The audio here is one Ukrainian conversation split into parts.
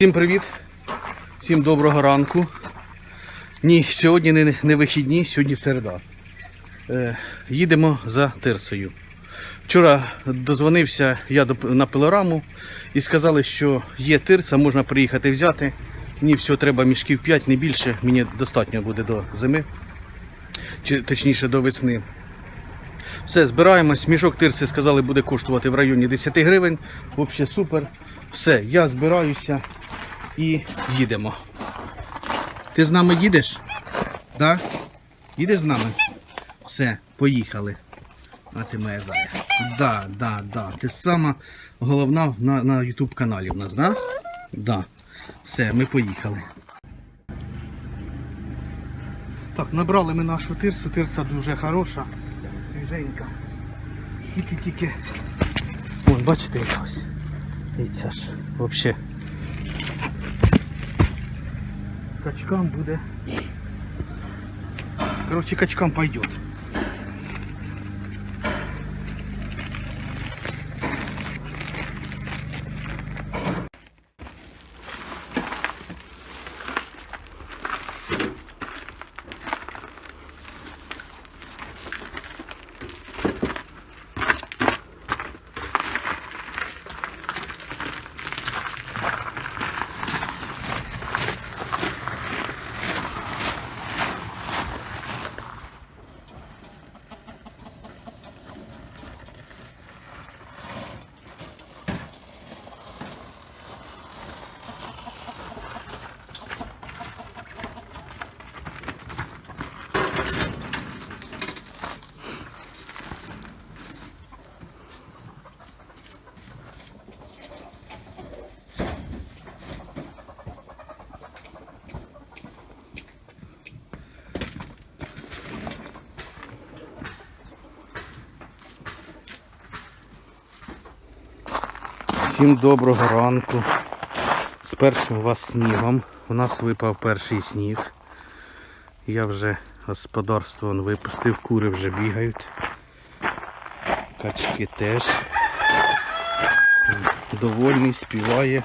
Всім привіт, всім доброго ранку. Ні, сьогодні не, не вихідні, сьогодні середа. Е, їдемо за тирсою. Вчора дозвонився я на пилораму і сказали, що є тирса, можна приїхати взяти. Мені всього треба мішків 5, не більше, мені достатньо буде до зими, чи точніше до весни. Все, збираємось. Мішок тирси сказали, буде коштувати в районі 10 гривень. Взагалі супер. Все, я збираюся і їдемо. Ти з нами їдеш? Да? Їдеш з нами? Все, поїхали. А ти моя зая. Да, да, да. Ти сама головна на, на YouTube каналі в нас, да? Да. Все, ми поїхали. Так, набрали ми нашу тирсу. Тирса дуже хороша, свіженька. Тільки-тільки. Вон, бачите, яка ось. І ця ж взагалі. Качкам буде. Короче, качкам пойдет. Всім доброго ранку. З першим вас снігом. У нас випав перший сніг. Я вже господарство випустив, кури вже бігають. Качки теж. Довольний, співає.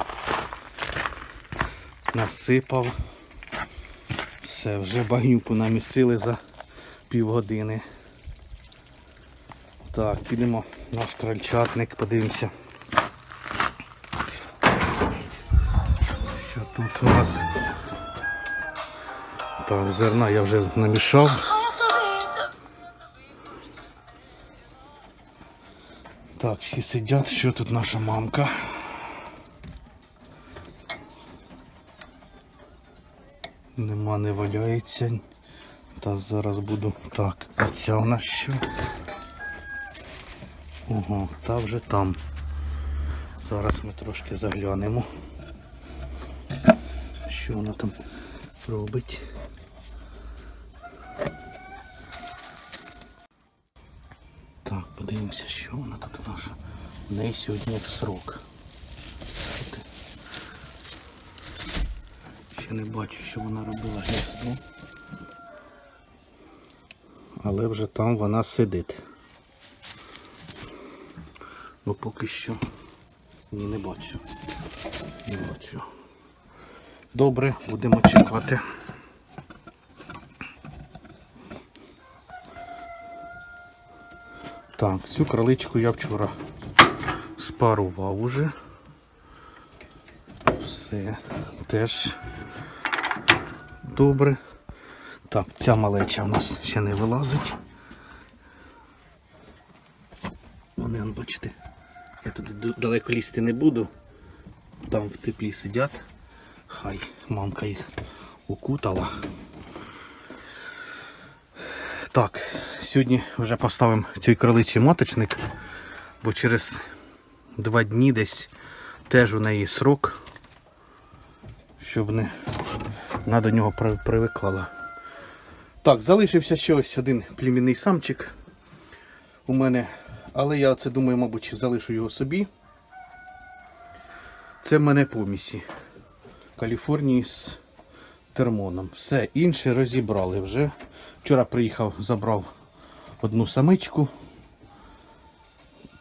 Насипав. Все, вже багнюку намісили за півгодини. Так, підемо наш крольчатник, подивимося. Що тут у нас? Так, зерна я вже намішав. Так, всі сидять, що тут наша мамка? Нема, не валяється. Та зараз буду. Так, а ця у нас що? Ого, та вже там. Зараз ми трошки заглянемо. Що вона там робить? Так, подивимося, що вона тут наша. В неї сьогодні як срок. Ще не бачу, що вона робила гніздо. Але вже там вона сидить. Ну поки що не бачу. Не бачу. Добре, будемо чекати. Так, цю кроличку я вчора спарував уже. Все теж добре. Так, ця малеча в нас ще не вилазить. Вони, бачите, я туди далеко лізти не буду. Там в теплі сидять. Хай мамка їх укутала. Так, сьогодні вже поставимо цей кроличий маточник, бо через два дні десь теж у неї срок, щоб не вона до нього при- привикала. Так, залишився ще ось один племінний самчик у мене, але я це думаю, мабуть, залишу його собі. Це в мене помісі. Каліфорнії з термоном. Все, інше розібрали вже. Вчора приїхав, забрав одну самичку.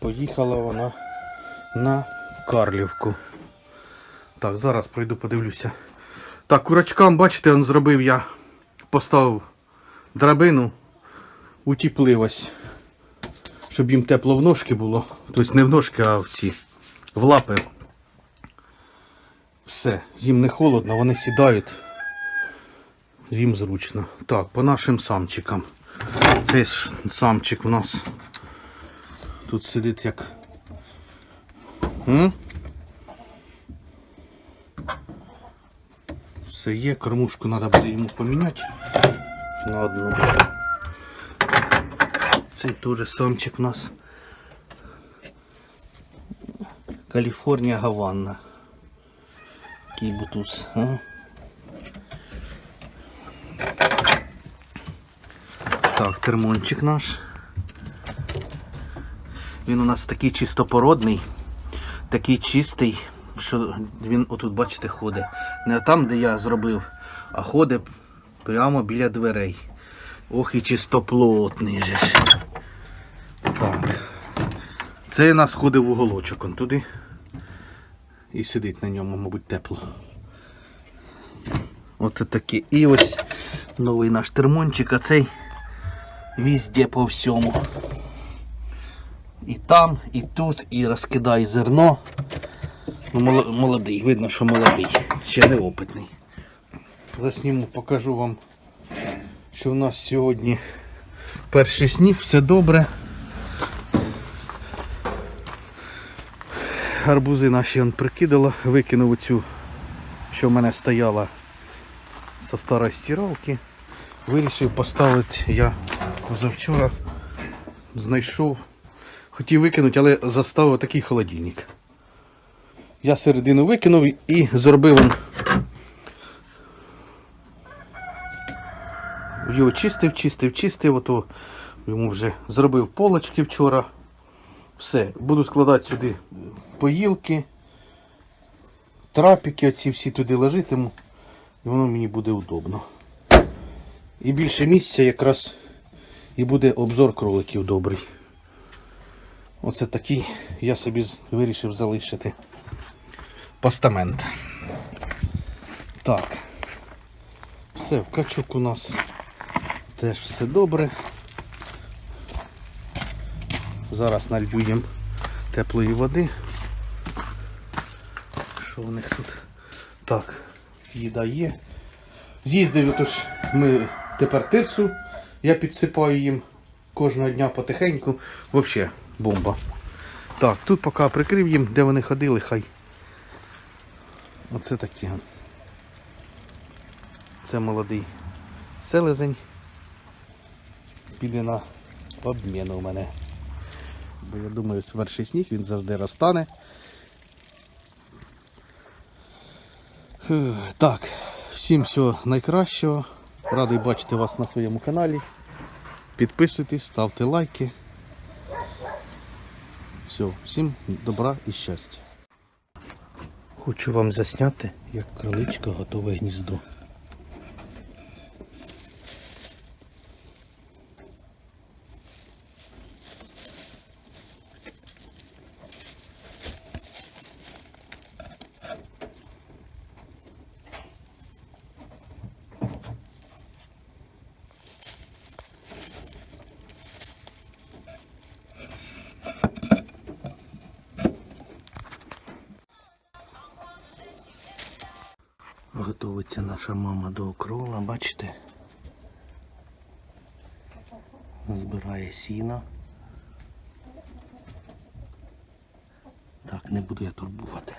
Поїхала вона на Карлівку. Так, зараз пройду подивлюся. Так, курачкам, бачите, он зробив я, поставив драбину, утіплив ось, щоб їм тепло в ножки було. Тобто не в ножки, а в ці, в лапи. Все, їм не холодно, вони сідають. Їм зручно. Так, по нашим самчикам. Цей самчик у нас тут сидить як. М? Все є, кормушку треба буде йому поміняти на одну. Цей теж самчик у нас. Каліфорнія Гаванна. Який бутуз. А? Так, термончик наш. Він у нас такий чистопородний, такий чистий, що він отут, бачите, ходить. Не там, де я зробив, а ходить прямо біля дверей. Ох і чистоплотний же ж. Так. Це у нас ходить в уголочок он туди. І сидить на ньому, мабуть, тепло. От такі. І ось новий наш термончик, а цей везде по всьому. І там, і тут, і розкидає зерно. Ну, молодий, видно, що молодий, ще не опитний. Засніму, покажу вам, що в нас сьогодні перший сніг, все добре. Гарбузи наші он прикидало, викинув оцю, що в мене стояла со старої стиралки. Вирішив поставити я позавчора знайшов. Хотів викинути, але заставив такий холодильник. Я середину викинув і зробив он. Його чистив, чистив, чистив, ото йому вже зробив полочки вчора. Все, буду складати сюди поїлки, трапики, оці всі туди ложитиму, і воно мені буде удобно. І більше місця якраз і буде обзор кроликів добрий. Оце такий я собі вирішив залишити постамент. Так. Все, в качок у нас теж все добре. Зараз налью їм теплої води. Що у них тут? Так, їда є. З'їздив, отож ми тепер тирсу, я підсипаю їм кожного дня потихеньку. Взагалі бомба. Так, тут поки прикрив їм, де вони ходили, хай. Оце такі. Це молодий селезень. Піде на обмін у мене. Бо я думаю, перший сніг він завжди розтане. Так, всім всього найкращого. Радий бачити вас на своєму каналі. Підписуйтесь, ставте лайки. Все, всім добра і щастя. Хочу вам засняти, як кроличка готове гніздо. Готовиться наша мама до окрола, бачите? Збирає сіно. Так, не буду я турбувати.